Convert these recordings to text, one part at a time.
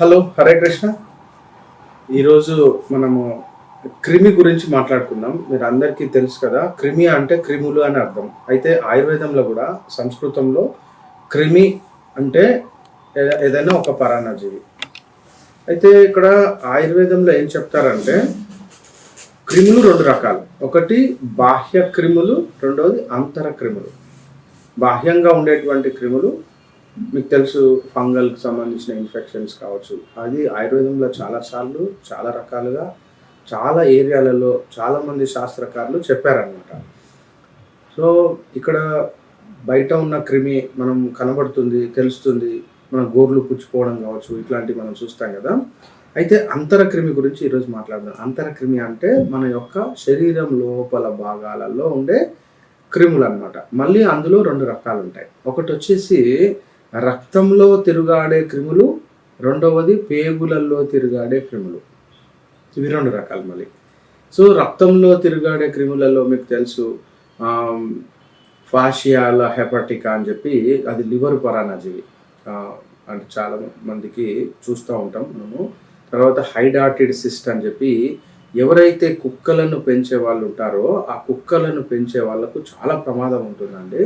Hello Hare Krishna. ఈరోజు మనము క్రిమి గురించి మాట్లాడుకుందాం. మీరు అందరికీ తెలుసు కదా క్రిమి అంటే క్రిములు అని అర్థం. అయితే ఆయుర్వేదంలో కూడా సంస్కృతంలో క్రిమి అంటే ఏదైనా ఒక పరాన్నజీవి. అయితే ఇక్కడ ఆయుర్వేదంలో ఏం చెప్తారంటే క్రిములు రెండు రకాలు. ఒకటి బాహ్య క్రిములు రెండవది అంతర క్రిములు. బాహ్యంగా ఉండేటువంటి క్రిములు మీకు తెలుసు ఫంగల్కి సంబంధించిన ఇన్ఫెక్షన్స్ కావచ్చు. అది ఆయుర్వేదంలో చాలాసార్లు చాలా రకాలుగా చాలా ఏరియాలలో చాలామంది శాస్త్రకారులు చెప్పారనమాట సో ఇక్కడ బయట ఉన్న క్రిమి మనం కనబడుతుంది తెలుస్తుంది. మన గోర్లు పుచ్చిపోవడం కావచ్చు ఇట్లాంటివి మనం చూస్తాం కదా. అయితే అంతర క్రిమి గురించి ఈరోజు మాట్లాడదాం. అంతరక్రిమి అంటే మన యొక్క శరీరం లోపల భాగాలలో ఉండే క్రిములు అనమాట మళ్ళీ అందులో రెండు రకాలు ఉంటాయి ఒకటి వచ్చేసి రక్తంలో తిరుగాడే క్రిములు రెండవది పేగులలో తిరుగాడే క్రిములు. ఇవి రెండు రకాలు మళ్ళీ. సో రక్తంలో తిరుగాడే క్రిములలో మీకు తెలుసు ఫాషియాల హెపటికా అని చెప్పి అది లివర్ పరాన్నజీవి అంటే చాలా మందికి చూస్తూ ఉంటాం మనము. తర్వాత హైడాటిడ్ సిస్ట్ అని చెప్పి ఎవరైతే కుక్కలను పెంచే వాళ్ళు ఉంటారో ఆ కుక్కలను పెంచే వాళ్ళకు చాలా ప్రమాదం ఉంటుందండి.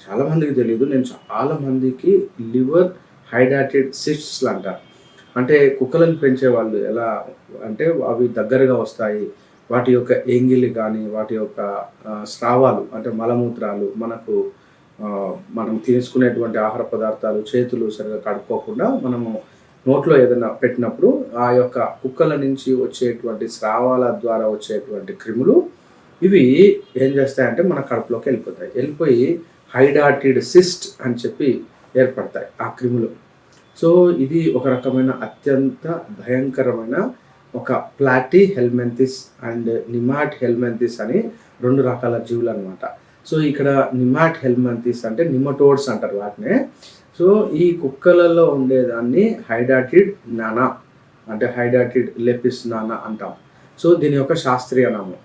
చాలా మందికి తెలియదు నేను చాలా మందికి లివర్ హైడాటెడ్ సిస్ట్స్ అంటారు అంటే కుక్కలను పెంచే వాళ్ళు ఎలా అంటే అవి దగ్గరగా వస్తాయి. వాటి యొక్క ఎంగిలి కానీ వాటి యొక్క స్రావాలు అంటే మలమూత్రాలు మనకు మనం తీసుకునేటువంటి ఆహార పదార్థాలు చేతులు సరిగా కడుక్కోకుండా మనము నోట్లో ఏదైనా పెట్టినప్పుడు ఆ యొక్క కుక్కల నుంచి వచ్చేటువంటి స్రావాల ద్వారా వచ్చేటువంటి క్రిములు ఇవి ఏం చేస్తాయంటే మన కడుపులోకి వెళ్ళిపోతాయి. వెళ్ళిపోయి హైడాటిడ్ సిస్ట్ అని చెప్పి ఏర్పడతాయి ఆ క్రిములు. సో ఇది ఒక రకమైన అత్యంత భయంకరమైన ఒక platyhelminthes and nemathelminthes అని రెండు రకాల జీవులు అనమాట సో ఇక్కడ నిమాట్ హెల్మెంతిస్ అంటే నిమటోడ్స్ అంటారు వాటినే. సో ఈ కుక్కలలో ఉండేదాన్ని హైడాటిడ్ నానా అంటే హైడాటిడ్ లెపిస్ నానా అంటాం. సో దీని యొక్క శాస్త్రీయ నామం.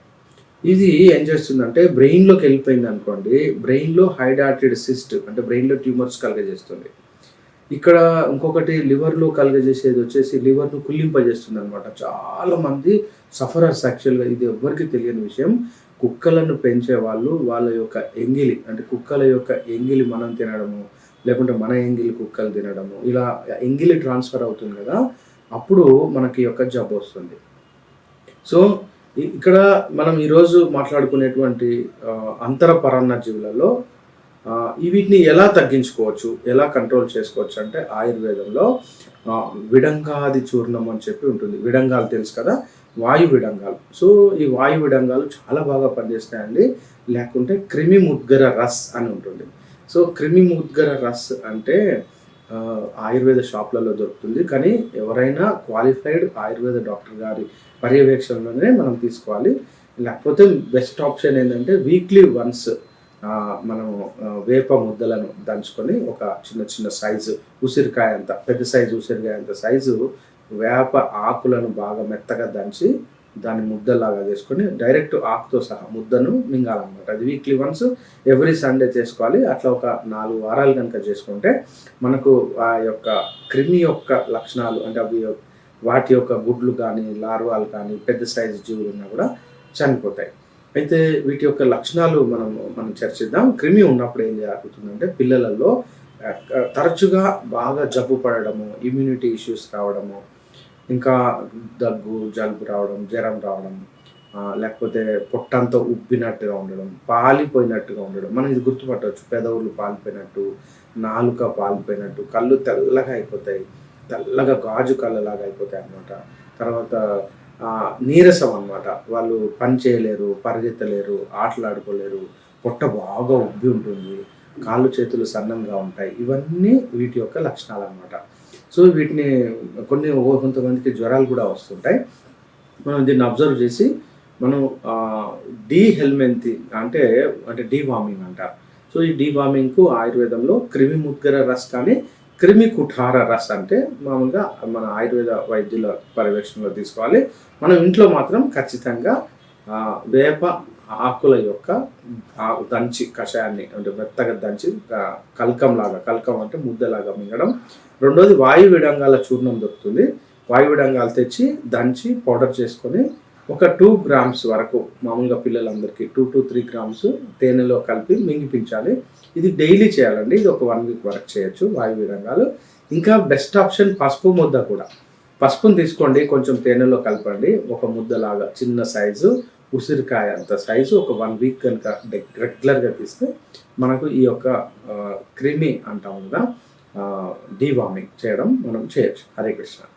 ఇది ఏం చేస్తుందంటే బ్రెయిన్లోకి వెళ్ళిపోయింది అనుకోండి బ్రెయిన్లో హైడాటెడ్ సిస్ట్ అంటే బ్రెయిన్లో ట్యూమర్స్ కలగజేస్తుంది. ఇక్కడ ఇంకొకటి లివర్లో కలగజేసేది వచ్చేసి లివర్ను కుల్లింపజేస్తుంది అనమాట చాలామంది సఫరర్స్ యాక్చువల్గా ఇది ఎవ్వరికి తెలియని విషయం. కుక్కలను పెంచే వాళ్ళు వాళ్ళ యొక్క ఎంగిలి అంటే కుక్కల యొక్క ఎంగిలి మనం తినడము లేకుంటే మన ఎంగిలి కుక్కలు తినడము ఇలా ఎంగిలి ట్రాన్స్ఫర్ అవుతుంది కదా అప్పుడు మనకి యొక్క జబ్బు వస్తుంది. సో ఇక్కడ మనం ఈరోజు మాట్లాడుకునేటువంటి అంతర పరాన్న జీవులలో వీటిని ఎలా తగ్గించుకోవచ్చు ఎలా కంట్రోల్ చేసుకోవచ్చు అంటే ఆయుర్వేదంలో విడంగాది చూర్ణం అని చెప్పి ఉంటుంది. విడంగాలు తెలుసు కదా? వాయు విడంగాలు. సో ఈ వాయు విడంగాలు చాలా బాగా పనిచేస్తాయండి. లేకుంటే క్రిమి ముద్గర రస్ అని ఉంటుంది. సో క్రిమి ముద్గర రస్ అంటే ఆయుర్వేద షాప్లలో దొరుకుతుంది. కానీ ఎవరైనా క్వాలిఫైడ్ ఆయుర్వేద డాక్టర్ గారి పర్యవేక్షణలోనే మనం తీసుకోవాలి. లేకపోతే బెస్ట్ ఆప్షన్ ఏంటంటే వీక్లీ వన్స్ మనం వేప ముద్దలను దంచుకొని ఒక చిన్న చిన్న సైజు ఉసిరికాయ అంత పెద్ద సైజు ఉసిరికాయ అంత సైజు వేప ఆకులను బాగా మెత్తగా దంచి దాన్ని ముద్దలాగా చేసుకొని డైరెక్ట్ ఆకుతో సహా ముద్దను మింగాలన్నమాట. అది వీక్లీ వన్స్ ఎవ్రీ సండే చేసుకోవాలి. అట్లా ఒక నాలుగు వారాలు కనుక చేసుకుంటే మనకు ఆ యొక్క క్రిమి యొక్క లక్షణాలు అంటే అవి వాటి యొక్క గుడ్లు కానీ లార్వాలు కానీ పెద్ద సైజు జీవులు ఉన్నా కూడా చనిపోతాయి. అయితే వీటి యొక్క లక్షణాలు మనం మనం చర్చిద్దాం. క్రిమి ఉన్నప్పుడు ఏం జరుగుతుందంటే పిల్లలలో తరచుగా బాగా జబ్బు పడడము ఇమ్యూనిటీ ఇష్యూస్ రావడము ఇంకా దగ్గు జలుబు రావడం జ్వరం రావడం లేకపోతే పొట్టంతా ఉబ్బినట్టుగా ఉండడం పాలిపోయినట్టుగా ఉండడం. మనం ఇది గుర్తుపట్టవచ్చు. పెదవులు పాలిపోయినట్టు నాలుక పాలిపోయినట్టు కళ్ళు తెల్లగా అయిపోతాయి. తెల్లగా గాజు కళ్ళలాగా అయిపోతాయి అన్నమాట. తర్వాత నీరసం అన్నమాట. వాళ్ళు పని చేయలేరు పరిగెత్తలేరు ఆటలాడుకోలేరు. పొట్ట బాగా ఉబ్బి ఉంటుంది. కాళ్ళు చేతులు సన్నంగా ఉంటాయి. ఇవన్నీ వీటి యొక్క లక్షణాలు అన్నమాట. సో వీటిని కొన్ని కొంతమందికి జ్వరాలు కూడా వస్తుంటాయి. మనం దీన్ని అబ్జర్వ్ చేసి మనం డీ హెల్మెంతి అంటే అంటే డీ వామింగ్ అంటారు సో ఈ డీ వార్మింగ్కు ఆయుర్వేదంలో క్రిమి ముద్గర రస్ కానీ క్రిమి కుఠార రస్ అంటే మామూలుగా మన ఆయుర్వేద వైద్యుల పర్యవేక్షణలో తీసుకోవాలి. మనం ఇంట్లో మాత్రం ఖచ్చితంగా వేప ఆకుల యొక్క దంచి కషాయాన్ని అంటే మెత్తగా దంచి కల్కం లాగా కల్కం అంటే ముద్దలాగా మింగడం. రెండోది వాయు విడంగాల చూర్ణం దొరుకుతుంది. వాయు విడంగాలు తెచ్చి దంచి పౌడర్ చేసుకొని ఒక టూ గ్రామ్స్ వరకు మామూలుగా పిల్లలందరికీ టూ టు త్రీ గ్రామ్స్ తేనెలో కలిపి మింగిపించాలి ఇది డైలీ చేయాలండి. ఇది ఒక వన్ వీక్ వరకు చేయొచ్చు వాయు విడంగాలు. ఇంకా బెస్ట్ ఆప్షన్ పసుపు ముద్ద కూడా. పసుపుని తీసుకోండి కొంచెం తేనెలో కలపండి. ఒక ముద్దలాగా చిన్న సైజు. ఉసిరికాయ అంత సైజు ఒక వన్ వీక్ కనుక రెగ్యులర్గా తీస్తే మనకు ఈ యొక్క క్రిమి అంటాం కదా డీవామింగ్ చేయడం మనం చేయొచ్చు. హరే కృష్ణ.